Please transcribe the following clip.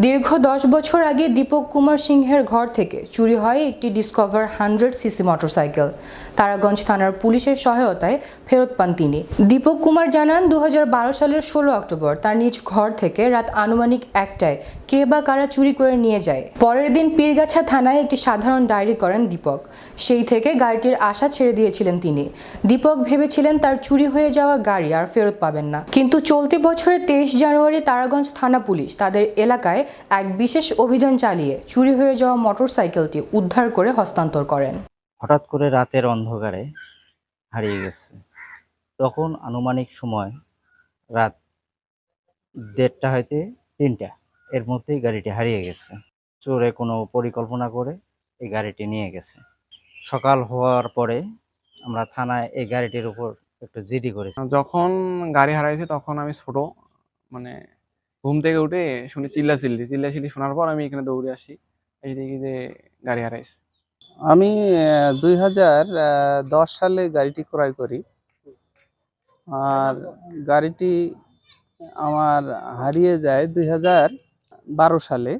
দীর্ঘ দশ বছর আগে দীপক কুমার সিংহের ঘর থেকে চুরি হয় একটি Discover hundred CC motorcycle. Taraganj থানার পুলিশের সহায়তায় ফেরত পান তিনি। দীপক কুমার জানান দু হাজার বারো সালের ষোলো অক্টোবর তার নিজ ঘর থেকে রাত আনুমানিক একটায় কে বা কারা চুরি করে নিয়ে যায়। পরের দিন পীরগাছা থানায় একটি সাধারণ ডায়েরি করেন দীপক। সেই থেকে গাড়িটির আশা ছেড়ে দিয়েছিলেন তিনি। দীপক ভেবেছিলেন তার চুরি হয়ে যাওয়া গাড়ি আর ফেরত পাবেন না। কিন্তু চলতি বছরের তেইশ জানুয়ারি তারাগঞ্জ থানা পুলিশ তাদের এলাকায় এক বিশেষ অভিযান চালিয়ে চুরি হয়ে যাওয়া মোটরসাইকেলটি উদ্ধার করে হস্তান্তর করেন। হঠাৎ করে রাতের অন্ধকারে হারিয়ে গেছে। তখন আনুমানিক সময় রাত দেড়টা হইতে তিনটা। এর মধ্যেই গাড়িটি হারিয়ে গেছে। চোরে কোনো পরিকল্পনা করে এই গাড়িটি নিয়ে গেছে। সকাল হওয়ার পরে আমরা থানায় এই গাড়িটির উপর একটু জিডি করেছি। যখন গাড়ি হারাইছে তখন আমি ছোট মানে ঘুম থেকে উঠে শুনে চিল্লা চিল্লি চিল্লা চিল্লি শোনার পর আমি এখানে দৌড়ে আসি। এই দেখি যে গাড়ি হারাইছে। আমি দুই হাজার দশ সালে গাড়িটি ক্রয় করি। আর গাড়িটি আমার হারিয়ে যায় দুই হাজার বারো সালে।